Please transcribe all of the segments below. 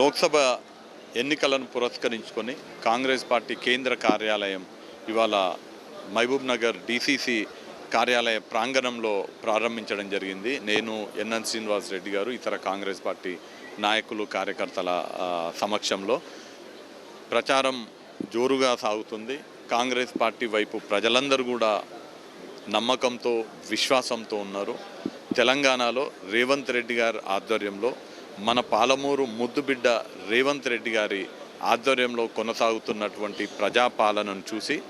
లోక్సభ ఎన్నికలను పురస్కరించుకొని కాంగ్రెస్ పార్టీ కేంద్ర కార్యాలయం ఇవాళ మహబూబ్ నగర్ డిసిసి కార్యాలయ ప్రాంగణంలో ప్రారంభించడం జరిగింది. నేను ఎన్ఎన్ శ్రీనివాస్ రెడ్డి గారు ఇతర కాంగ్రెస్ పార్టీ నాయకులు కార్యకర్తల సమక్షంలో ప్రచారం జోరుగా సాగుతుంది. కాంగ్రెస్ పార్టీ వైపు ప్రజలందరూ కూడా నమ్మకంతో విశ్వాసంతో ఉన్నారు. తెలంగాణలో రేవంత్ రెడ్డి గారి ఆధ్వర్యంలో మన పాలమూరు ముద్దుబిడ్డ రేవంత్ రెడ్డి గారి ఆధ్వర్యంలో కొనసాగుతున్నటువంటి ప్రజాపాలనను చూసి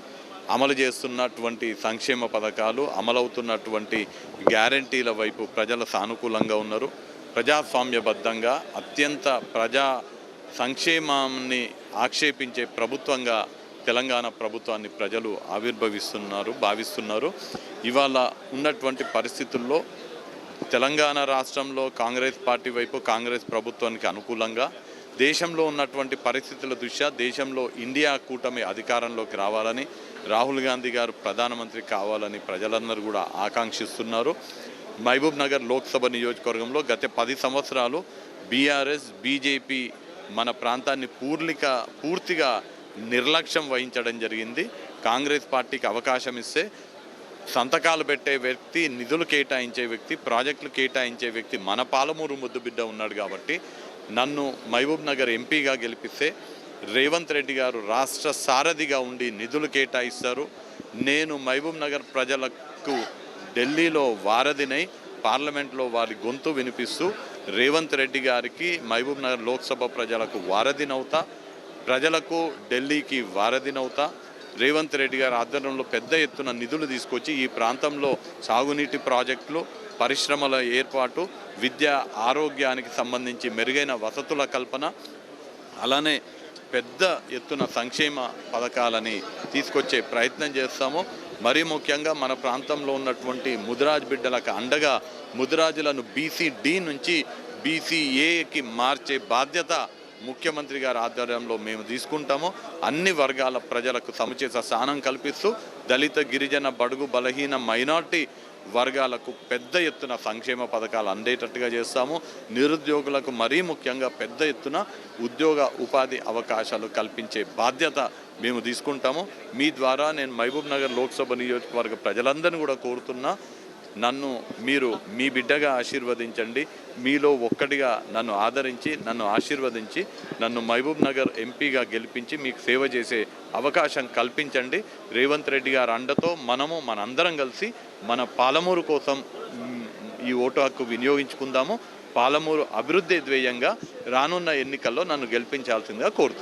అమలు చేస్తున్నటువంటి సంక్షేమ పథకాలు అమలవుతున్నటువంటి గ్యారంటీల వైపు ప్రజలు సానుకూలంగా ఉన్నారు. ప్రజాస్వామ్యబద్ధంగా అత్యంత ప్రజా సంక్షేమాన్ని ఆక్షేపించే ప్రభుత్వంగా తెలంగాణ ప్రభుత్వాన్ని ప్రజలు ఆవిర్భవిస్తున్నారు భావిస్తున్నారు. ఇవాళ ఉన్నటువంటి పరిస్థితుల్లో తెలంగాణ రాష్ట్రంలో కాంగ్రెస్ పార్టీ వైపు కాంగ్రెస్ ప్రభుత్వానికి అనుకూలంగా దేశంలో ఉన్నటువంటి పరిస్థితుల దృష్ట్యా దేశంలో ఇండియా కూటమి అధికారంలోకి రావాలని రాహుల్ గాంధీ గారు ప్రధానమంత్రి కావాలని ప్రజలందరూ కూడా ఆకాంక్షిస్తున్నారు. మహబూబ్ నగర్ లోక్సభ నియోజకవర్గంలో గత పది సంవత్సరాలు బీఆర్ఎస్ బీజేపీ మన ప్రాంతాన్ని పూర్లిక పూర్తిగా నిర్లక్ష్యం వహించడం జరిగింది. కాంగ్రెస్ పార్టీకి అవకాశం ఇస్తే సంతకాలు పెట్టే వ్యక్తి నిధులు కేటాయించే వ్యక్తి ప్రాజెక్టులు కేటాయించే వ్యక్తి మన పాలమూరు ముద్దుబిడ్డ ఉన్నాడు కాబట్టి నన్ను మహబూబ్ నగర్ ఎంపీగా గెలిపిస్తే రేవంత్ రెడ్డి గారు రాష్ట్ర సారథిగా ఉండి నిధులు కేటాయిస్తారు. నేను మహబూబ్ నగర్ ప్రజలకు ఢిల్లీలో వారధినై పార్లమెంట్లో వారి గొంతు వినిపిస్తూ రేవంత్ రెడ్డి గారికి మహబూబ్ నగర్ లోక్సభ ప్రజలకు వారధినవుతా. ప్రజలకు ఢిల్లీకి వారధినవుతా. రేవంత్ రెడ్డి గారి ఆధ్వర్యంలో పెద్ద ఎత్తున నిధులు తీసుకొచ్చి ఈ ప్రాంతంలో సాగునీటి ప్రాజెక్టులు పరిశ్రమల ఏర్పాటు విద్య ఆరోగ్యానికి సంబంధించి మెరుగైన వసతుల కల్పన అలానే పెద్ద ఎత్తున సంక్షేమ పథకాలని తీసుకొచ్చే ప్రయత్నం చేస్తాము. మరీ ముఖ్యంగా మన ప్రాంతంలో ఉన్నటువంటి ముదిరాజ్ బిడ్డలకు అండగా ముదిరాజులను బీసీ డి నుంచి బీసీఏకి మార్చే బాధ్యత ముఖ్యమంత్రి గారి ఆధ్వర్యంలో మేము తీసుకుంటాము. అన్ని వర్గాల ప్రజలకు సముచిత స్థానం కల్పిస్తూ దళిత గిరిజన బడుగు బలహీన మైనార్టీ వర్గాలకు పెద్ద ఎత్తున సంక్షేమ పథకాలు అందేటట్టుగా చేస్తాము. నిరుద్యోగులకు మరీ ముఖ్యంగా పెద్ద ఎత్తున ఉద్యోగ ఉపాధి అవకాశాలు కల్పించే బాధ్యత మేము తీసుకుంటాము. మీ ద్వారా నేను మహబూబ్ నగర్ లోక్సభ నియోజకవర్గ ప్రజలందరినీ కూడా కోరుతున్నా. నన్ను మీరు మీ బిడ్డగా ఆశీర్వదించండి. మీలో ఒక్కటిగా నన్ను ఆదరించి నన్ను ఆశీర్వదించి నన్ను మహబూబ్ నగర్ ఎంపీగా గెలిపించి మీకు సేవ చేసే అవకాశం కల్పించండి. రేవంత్ రెడ్డి గారి అండతో మనము మనందరం కలిసి మన పాలమూరు కోసం ఈ ఓటు హక్కు వినియోగించుకుందాము. పాలమూరు అభివృద్ధి ధ్యేయంగా రానున్న ఎన్నికల్లో నన్ను గెలిపించాల్సిందిగా కోరుతున్నాను.